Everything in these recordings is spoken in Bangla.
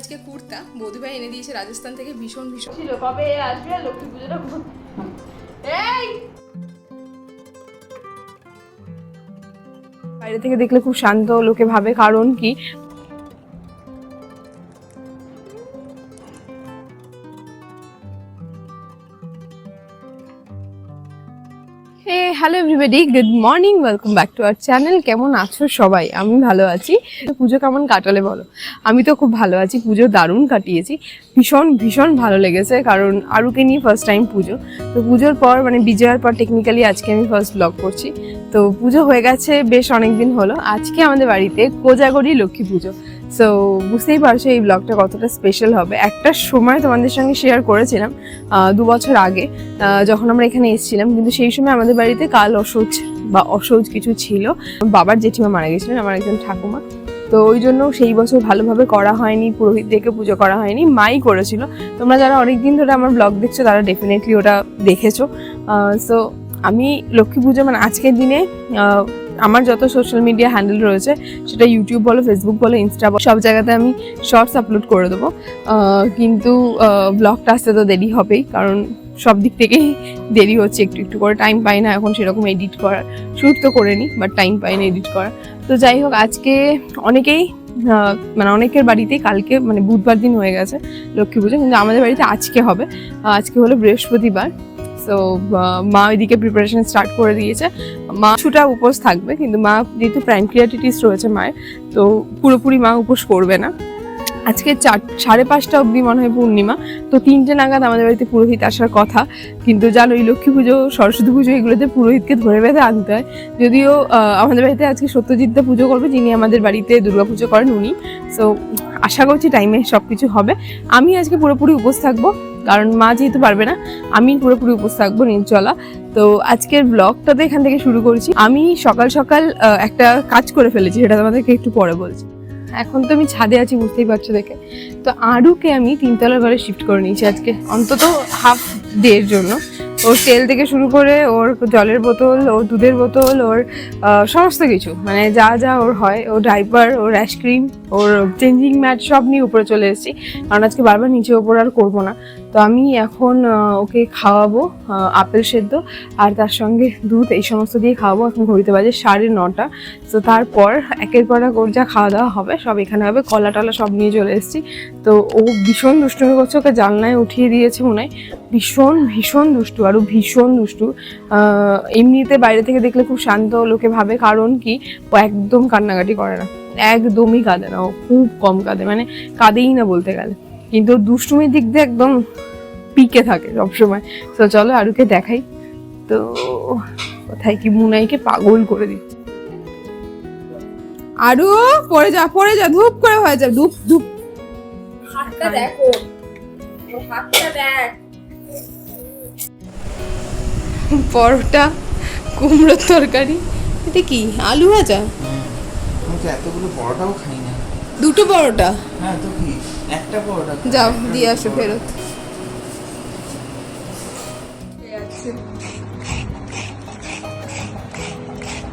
আজকে কুর্তা। বৌদিভাই এনে দিয়েছে রাজস্থান থেকে ভীষণ ভীষণ। ছিল কবে আসবে? লক্ষ্মী পুজোটা এই! বাইরে থেকে দেখলে খুব শান্ত লোকে ভাবে কারণ কি? Hey hello everybody good morning welcome back to our channel কেমন আছো সবাই? আমি ভালো আছি। পুজো কেমন কাটালে বলো? আমি তো খুব ভালো আছি। পুজো দারুণ কাটিয়েছি। ভীষণ ভীষণ ভালো লেগেছে, কারণ আরুকে নিয়ে ফার্স্ট টাইম পুজো। তো পুজোর পর মানে বিজয়ের পর টেকনিক্যালি আজকে আমি ফার্স্ট ব্লগ করছি। তো পুজো হয়ে গেছে, বেশ অনেক দিন হলো। আজকে আমাদের বাড়িতে কোজাগরি লক্ষ্মী পুজো। সো বুঝতেই পারছ এই ব্লগটা কতটা স্পেশাল হবে। একটা সময় তোমাদের সঙ্গে শেয়ার করেছিলাম দু বছর আগে যখন আমরা এখানে এসেছিলাম। কিন্তু সেই সময় আমাদের বাড়িতে কাল অসৌচ বা অসৌচ কিছু ছিল। বাবার জেঠিমা মারা গেছিলেন, আমার একজন ঠাকুমা। তো ওই জন্য সেই বছর ভালোভাবে করা হয়নি, পুরোহিত ডেকে পুজো করা হয়নি, মাই করেছিল। তোমরা যারা অনেক দিন ধরে আমার ব্লগ দেখছ, তারা ডেফিনেটলি ওটা দেখেছ। সো আমি লক্ষ্মী পুজো মানে আজকের দিনে আমার যত সোশ্যাল মিডিয়া হ্যান্ডেল রয়েছে, সেটা ইউটিউব বলো ফেসবুক বলো ইনস্টা বলো, সব জায়গাতে আমি শর্টস আপলোড করে দেবো। কিন্তু ব্লগটা আসতে তো দেরি হবেই, কারণ সব দিক থেকেই দেরি হচ্ছে। একটু একটু করে টাইম পাই না, এখন সেরকম এডিট করার শ্যুট তো করে নিই বাট টাইম পাই না এডিট করার। তো যাই হোক, আজকে অনেকেই মানে অনেকের বাড়িতেই কালকে মানে বুধবার দিন হয়ে গেছে, লক্ষ্মী পুজো, কিন্তু আমাদের বাড়িতে আজকে হবে। আজকে হলো বৃহস্পতিবার। সো মা ওইদিকে প্রিপারেশন স্টার্ট করে দিয়েছে। মা ছুটা উপোস থাকবে, কিন্তু মা যেহেতু প্যানক্রিয়াটিটিস রয়েছে মায়ের, তো পুরোপুরি মা উপোস করবে না। আজকে চার, সাড়ে পাঁচটা অবধি মনে হয় পূর্ণিমা, তো তিনটে নাগাদ আমাদের বাড়িতে পুরোহিত আসার কথা। কিন্তু জানো এই লক্ষ্মী পুজো, সরস্বতী পুজো এগুলোতে পুরোহিতকে ধরে বেঁধে আনতে হয়। যদিও আমাদের বাড়িতে আজকে সত্যজিৎদা পুজো করবে, যিনি আমাদের বাড়িতে দুর্গা পুজো করেন উনি। সো আশা করছি টাইমে সব কিছু হবে। আমি আজকে পুরোপুরি উপোস থাকব। কারণ মা যেহেতু পারবে না, আমি পুরোপুরি উপোস থাকব নির্জলা তো আজকের ব্লগটা তো এখান থেকে শুরু করছি। আমি সকাল সকাল একটা কাজ করে ফেলেছি, সেটা তোমাদেরকে একটু পরে বলছি। এখন তো আমি ছাদে আছি, বুঝতেই পারছ দেখে। তো আরুকে আমি তিনতলার ঘরে শিফট করে নিয়েছি আজকে, অন্তত হাফ ডের জন্য। ওর তেল থেকে শুরু করে, ওর জলের বোতল, ওর দুধের বোতল, ওর সমস্ত কিছু। মানে যা যা ওর হয়, ওর ডাইপার ওর আইসক্রিম ওর চেঞ্জিং ম্যাট সব নিয়ে উপরে চলে এসেছি। কারণ আজকে বারবার নিচে ওপর আর করব না। তো আমি এখন ওকে খাওয়াবো আপেল সেদ্ধ, আর তার সঙ্গে দুধ, এই সমস্ত দিয়ে খাওয়াবো। এখন ঘড়িতে বাজে সাড়ে নটা। তো তারপর একের পর এক ওর যা খাওয়া দাওয়া হবে, সব এখানে হবে কলা টলা সব নিয়ে চলে এসেছি। তো ও ভীষণ দুষ্টুমি করছে ওকে জানলায় উঠিয়ে দিয়েছে মনে হয়। ভীষণ ভীষণ দুষ্টু আরও ভীষণ দুষ্টু। এমনিতে বাইরে থেকে দেখলে খুব শান্ত লোকে ভাবে, কারণ কি? ও একদম কান্নাকাটি করে না। একদমই কাঁদে না, ও খুব কম কাঁদে মানে কাঁদেই না বলতে গেলে। কিন্তু দুষ্টুমির দিক দিয়ে একদম পিকে থাকে সবসময়। তো চলো আরুকে দেখাই। তো কোথায় কি মুনাইকে পাগল করে দিচ্ছে। আরু পড়ে যা পড়ে যা ধূপ করে হয়ে যা ধূপ ধূপ। হাতটা দেখো। হাতটা দেখ। পরোটা কুমড়োর তরকারি এটা কি আলু ভাজা? আমি তো এতগুলো পরোটাও খাই না। দুটো পরোটা? হ্যাঁ তো কি? একটা পরোটা। যাও দিয়ে আসো ফেরত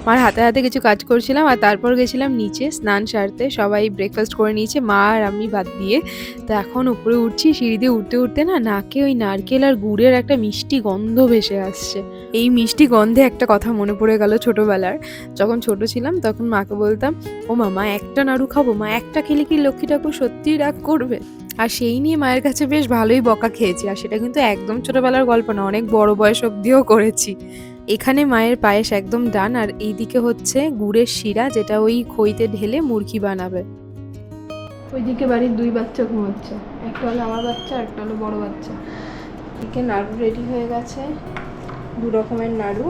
মার হাতে হাতে কিছু কাজ করছিলাম আর তারপর গেছিলাম নিচে স্নান সারতে। সবাই ব্রেকফাস্ট করে নিয়েছে, মা আর আমি বাদ দিয়ে। তো এখন উপরে উঠছি, সিঁড়ি দিয়ে উঠতে উঠতে না নাকে ওই নারকেল আর গুড়ের একটা মিষ্টি গন্ধ ভেসে আসছে। এই মিষ্টি গন্ধে একটা কথা মনে পড়ে গেল ছোটোবেলার। যখন ছোট ছিলাম তখন মাকে বলতাম, ও মামা, একটা নাড়ু খাব? মা, একটা খেলে কি লক্ষ্মী ঠাকুর সত্যিই রাগ করবে? আর সেই নিয়ে মায়ের কাছে বেশ ভালোই বকা খেয়েছি। আর সেটা কিন্তু একদম ছোটোবেলার গল্প না, অনেক বড় বয়স অবধিও করেছি। এখানে মায়ের পায়েস একদম ডান, আর এইদিকে হচ্ছে গুড়ের শিরা, যেটা ওই খইতে ঢেলে মুরগি বানাবে। ওইদিকে বাড়ির দুই বাচ্চা ঘুমাচ্ছে। একটা হলো আমার বাচ্চা একটা হলো বড় বাচ্চা। এদিকে নাড়ু রেডি হয়ে গেছে, দু রকমের নাড়ু।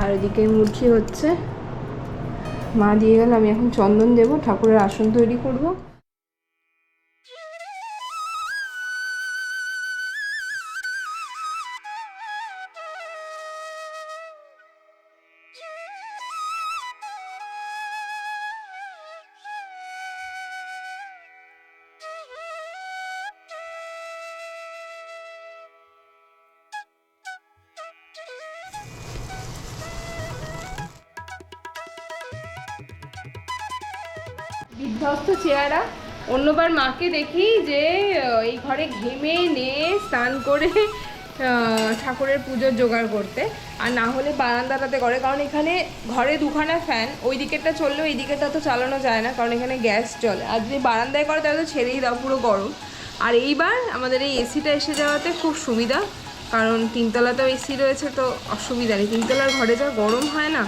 আর এদিকে মুরগি হচ্ছে। মা দিয়ে গেলে, আমি এখন চন্দন দেবো, ঠাকুরের আসন তৈরি করব। বিধ্বস্ত চেহারা। অন্যবার মাকে দেখি যে এই ঘরে ঘেমে নে স্নান করে ঠাকুরের পুজোর জোগাড় করতে। আর না হলে বারান্দাটাতে করে, কারণ এখানে ঘরে দুখানা ফ্যান ওই দিকেরটা চললেও এই দিকেরটা তো চালানো যায় না, কারণ এখানে গ্যাস চলে। আর যদি বারান্দায় করে, তাহলে তো ছেড়েই দাও, পুরো গরম। আর এইবার আমাদের এই এসিটা এসে যাওয়াতে খুব সুবিধা, কারণ তিনতলাতেও এসি রয়েছে, তো অসুবিধা নেই। তিনতলার ঘরে যা গরম হয় না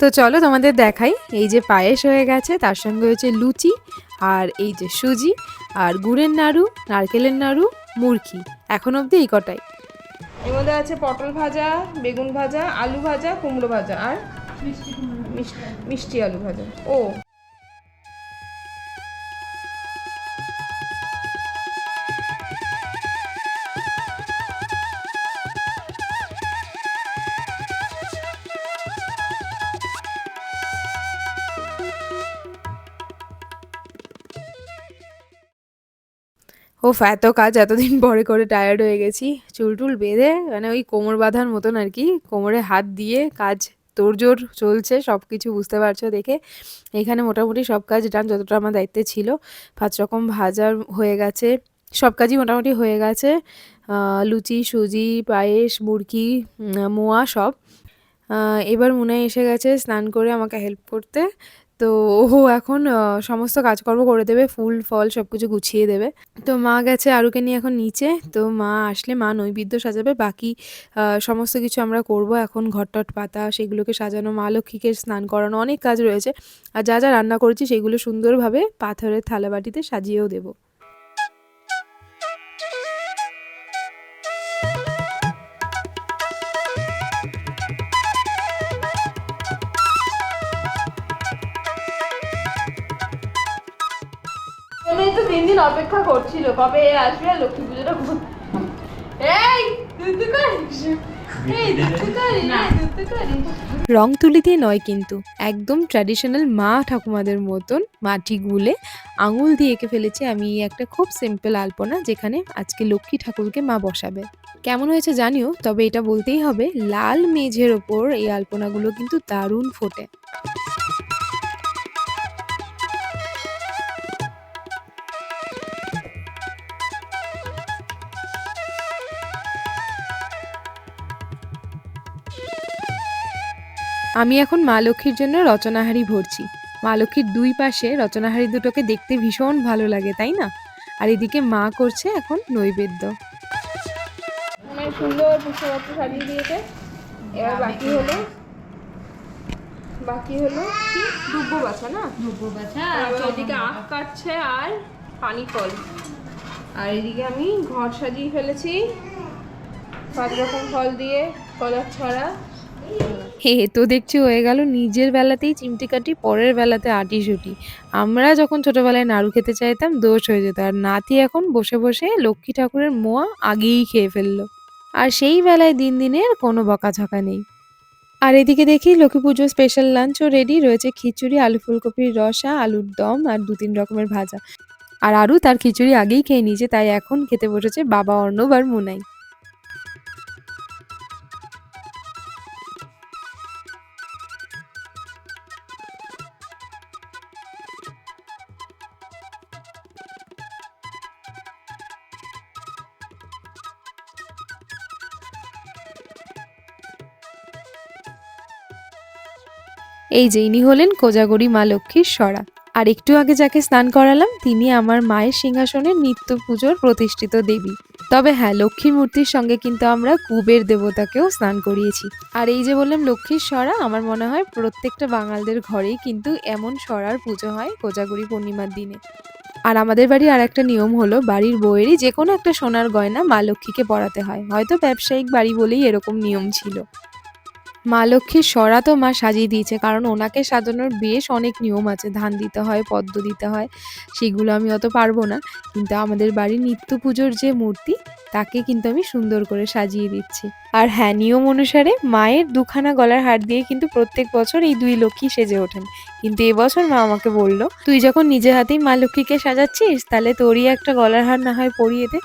তো চলো তোমাদের দেখাই। এই যে পায়েস হয়ে গেছে, তার সঙ্গে হয়েছে লুচি আর এই যে সুজি আর গুড়ের নাড়ু, নারকেলের নাড়ু, মুরকি। এখন অবধি এই কটাই। এর মধ্যে আছে পটল ভাজা, বেগুন ভাজা, আলু ভাজা, কুমড়ো ভাজা আর মিষ্টি মিষ্টি আলু ভাজা। ও। ওফ, এত কাজ, এতদিন পরে করে টায়ার্ড হয়ে গেছি। চুল টুল বেঁধে মানে ওই কোমর বাঁধার মতন আর কি, কোমরে হাত দিয়ে কাজ, তোড়জোড় চলছে সব কিছু বুঝতে পারছ দেখে। এখানে মোটামুটি সব কাজ ডান যতটা আমার দায়িত্বে ছিল। পাঁচ রকম ভাজার হয়ে গেছে, সব কাজই মোটামুটি হয়ে গেছে। লুচি, সুজি, পায়েস মুরকি মোয়া সব। এবার মুনাই এসে গেছে স্নান করে আমাকে হেল্প করতে। তো ও এখন সমস্ত কাজকর্ম করে দেবে, ফুল, ফল সব কিছু গুছিয়ে দেবে। তো মা গেছে আরুকে নিয়ে এখন নিচে, তো মা আসলে মা নৈবেদ্য সাজাবে, বাকি সমস্ত কিছু আমরা করব এখন ঘরটট পাতা, সেগুলোকে সাজানো, মা লক্ষ্মীকে স্নান করানো, অনেক কাজ রয়েছে। আর যা যা রান্না করেছি, সেগুলো সুন্দরভাবে পাথরের থালাবাটিতে সাজিয়েও দেবো। তিন দিন অপেক্ষা করছিল কবে এ আসবে আর লক্ষ্মী পুজোটা। এই তুই করিস রং তুলি দিয়ে নয় কিন্তু একদম ট্র্যাডিশনাল মা ঠাকুমাদের মতন মাটি গুলে আঙুল দিয়ে এঁকে ফেলেছি আমি একটা খুব সিম্পল আলপনা যেখানে আজকে লক্ষ্মী ঠাকুরকে মা বসাবে। কেমন হয়েছে জানিও তবে এটা বলতেই হবে লাল মেঝের ওপর এই আলপনাগুলো কিন্তু দারুণ ফোটে। আমি এখন মা লক্ষ্মীর জন্য রচনাহারি ভরছি। মা লক্ষ্মীর দুই পাশে রচনাহারি দুটোকে দেখতে ভীষণ ভালো লাগে তাই না? আর এদিকে মা করছে এখন নৈবেদ্য। সুন্দর পুষ্পপত্র সাজিয়ে দিয়েছে। এবার বাকি হলো বাকি হলো কি? দুব্বো বাছা না? এবার ওদিকে আখ কাটছে আর পানি ফল। আর এদিকে আমি ঘর সাজিয়ে ফেলেছি। পাঁচ রকম ফল দিয়ে কলার ছড়া। হে তো দেখছি হয়ে গেল নিজের বেলাতেই চিমটি কাটি পরের বেলাতে আটি সুটি। আমরা যখন ছোটবেলায় নাড়ু খেতে চাইতাম, দোষ হয়ে যেত। আর নাতি এখন বসে বসে লক্ষ্মী ঠাকুরের মোয়া আগেই খেয়ে ফেলল। আর সেই বেলায় দিন দিনের কোনো বকাঝকা নেই। আর এদিকে দেখি লক্ষ্মী পুজোর স্পেশাল লাঞ্চও রেডি রয়েছে খিচুড়ি, আলু ফুলকপির রসা, আলুর দম আর দু তিন রকমের ভাজা। আর আরও তার খিচুড়ি আগেই খেয়ে নিয়েছে, তাই এখন খেতে বসেছে বাবা অর্ণব আর মুনাই। এই যে ইনি হলেন কোজাগরি মা লক্ষ্মীর সরা। আর একটু আগে যাকে স্নান করালাম, তিনি আমার মায়ের সিংহাসনের নিত্য পুজোর প্রতিষ্ঠিত দেবী। তবে হ্যাঁ লক্ষ্মী মূর্তির সঙ্গে কিন্তু আমরা কুবের দেবতাকেও স্নান করিয়েছি। আর এই যে বললাম লক্ষ্মীর সরা, আমার মনে হয় প্রত্যেকটা বাঙালদের ঘরেই কিন্তু এমন সরার পুজো হয় কোজাগরি পূর্ণিমার দিনে। আর আমাদের বাড়ি আর একটা নিয়ম হলো, বাড়ির বউয়েরই যে কোনো একটা সোনার গয়না মা লক্ষ্মীকে পরাতে হয়। হয়তো ব্যবসায়িক বাড়ি বলেই এরকম নিয়ম ছিল। মা লক্ষ্মীর সরা তো মা সাজিয়ে দিয়েছে, কারণ ওনাকে সাজানোর বেশ অনেক নিয়ম আছে। ধান দিতে হয়, পদ্ম দিতে হয়, সেগুলো আমি অত পারব না। কিন্তু আমাদের বাড়ির নিত্য পুজোর যে মূর্তি, তাকে কিন্তু আমি সুন্দর করে সাজিয়ে দিচ্ছি। আর হ্যাঁ নিয়ম অনুসারে মায়ের দুখানা গলার হার দিয়ে কিন্তু প্রত্যেক বছর এই দুই লক্ষ্মী সেজে ওঠেন। কিন্তু এবছর মা আমাকে বলল, তুই যখন নিজে হাতেই মা লক্ষ্মীকে সাজাচ্ছিস, তাহলে তোরই একটা গলার হার না হয় পরিয়ে দে।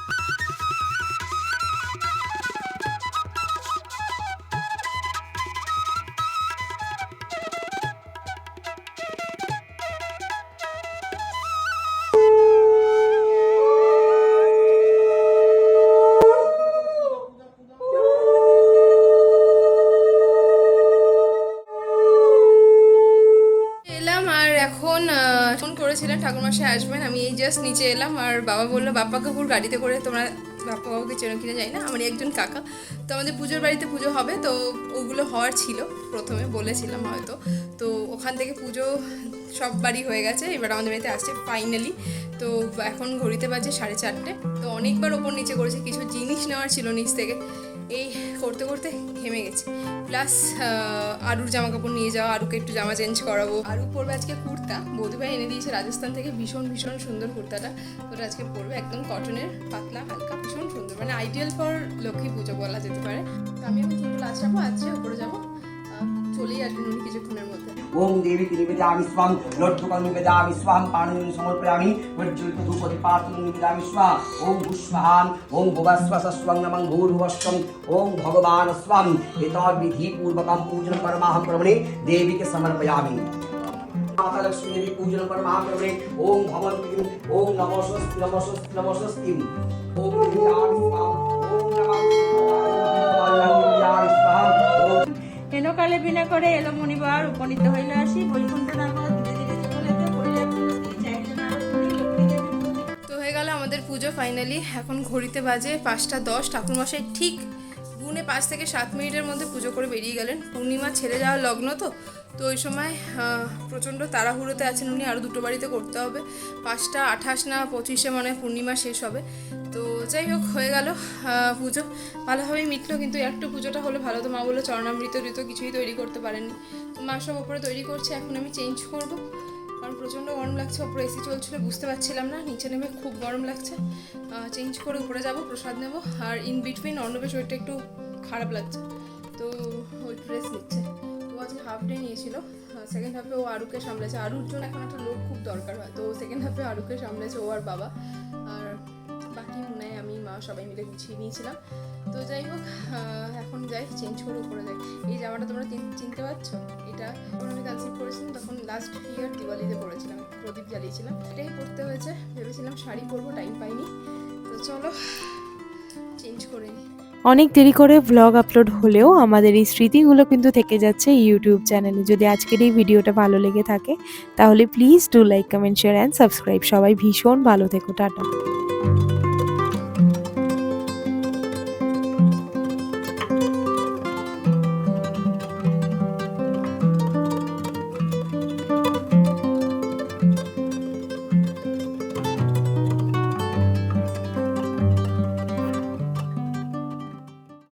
ফোন করেছিলেন ঠাকুরমাসে আসবেন, আমি এই জাস্ট নিচে এলাম আর বাবা বলল, বাপ্পা কাকুর গাড়িতে করে তোমরা বাপ্পা বাবুকে চেনো কিনা যাই না আমার একজন কাকা। তো আমাদের পুজোর বাড়িতে পুজো হবে, তো ওগুলো হওয়ার ছিল প্রথমে, বলেছিলাম হয়তো। তো ওখান থেকে পুজো সব বাড়ি হয়ে গেছে, এবার আমাদের বাড়িতে আসছে ফাইনালি তো এখন ঘড়িতে বাজে সাড়ে চারটে, তো অনেকবার ওপর নিচে করেছে, কিছু জিনিস নেওয়ার ছিল নিচ থেকে। এই করতে করতে ঘেমে গেছে। প্লাস আরুর জামা কাপড় নিয়ে যাওয়া আরুকে একটু জামা চেঞ্জ করাবো। আরু পরবে আজকে কুর্তা। বৌদিভাই এনে দিয়েছে রাজস্থান থেকে ভীষণ ভীষণ সুন্দর কুর্তাটা। ওটা আজকে পরবে একদম কটনের পাতলা, হালকা, ভীষণ সুন্দর। মানে আইডিয়াল ফর লক্ষ্মী পুজো বলা যেতে পারে। তো আমি এখন ক্লাস যাব, আজকে ওপরে যাব। চলেই আসবেন কিছুক্ষণের মধ্যে। ओम देवी की निवेदा विश्वाम स्वाम लड्डुक निवेदा स्वाम पाणी समर्पयामी प्रज्वलित धूपदीपात निवेदा स्वाम ओम भूस्वाम ओम भुवस्वस स्वं नमं, भूर्भुवस्वं, ओम भगवान स्वम एतौर विधि पूर्वकम पूजन परमाहम प्रमणे देवी के समर्पयामी। माता लक्ष्मी देवी पूजन परमाहम प्रमणे, ओम भवन ओम नमो स्वस्ति नमो स्वस्ति नमो स्वस्ति। ओम स्वाम হেনকালে বিনা করে এলো মণিবার উপনীত হইল আসি। বৈকুণ্ঠ তো হয়ে গেল আমাদের পুজো ফাইনালি। এখন ঘড়িতে বাজে পাঁচটা দশ। ঠাকুরমশাই ঠিক গুনে পাঁচ থেকে সাত মিনিটের মধ্যে পুজো করে বেরিয়ে গেলেন। পূর্ণিমা ছেড়ে যাওয়ার লগ্ন তো তো ওই সময় প্রচণ্ড তাড়াহুড়োতে আছেন উনি। আরও দুটো বাড়িতে করতে হবে। পাঁচটা আঠাশ না পঁচিশে মনে পূর্ণিমা শেষ হবে। যাই হোক, হয়ে গেল পুজো। ভালোভাবেই মিটলো, কিন্তু একটু পুজোটা হলো ভালো। তো মা বলল, চরণামৃত ঋত কিছুই তৈরি করতে পারেননি তো মা সব ওপরে তৈরি করছে, এখন আমি চেঞ্জ করব। কারণ প্রচণ্ড গরম লাগছে, ওপরে এসি চলছিল, বুঝতে পারছিলাম না। নিচে নেমে খুব গরম লাগছে। চেঞ্জ করে উপরে যাব, প্রসাদ নেব। আর ইন বিটুইন অর্ণবের শরীরটা একটু খারাপ লাগছে। তো ওই ড্রেস নিচ্ছে। তো আজকে হাফ ডে নিয়েছিল। সেকেন্ড হাফে ও আরুকে সামলেছে। আরুর জন্য এখন একটা লোক খুব দরকার হয়। তো সেকেন্ড হাফে আরুকে সামলেছে ও আর বাবা। আর সবাই মিলে গুছিয়ে নিয়েছিলাম। তো যাই হোক এখন যাই চেঞ্জ করে উপরে যাই। এই জামাটা তোমরা চিনতে পারছ? এটা আমি কনসিভ করেছিলাম তখন লাস্ট ইয়ার দিওয়ালিতে পরেছিলাম, প্রদীপ জ্বালিয়েছিলাম। এটাই পরতে হয়েছে, ভেবেছিলাম শাড়ি পরবো টাইম পাইনি। তো চলো চেঞ্জ করে নিই অনেক দেরি করে ভ্লগ আপলোড হলেও আমাদের এই স্মৃতিগুলো কিন্তু থেকে যাচ্ছে ইউটিউব চ্যানেলে যদি আজকের এই ভিডিওটা ভালো লেগে থাকে, তাহলে please do like comment share and subscribe সবাই ভীষণ ভালো থেকো, টাটা।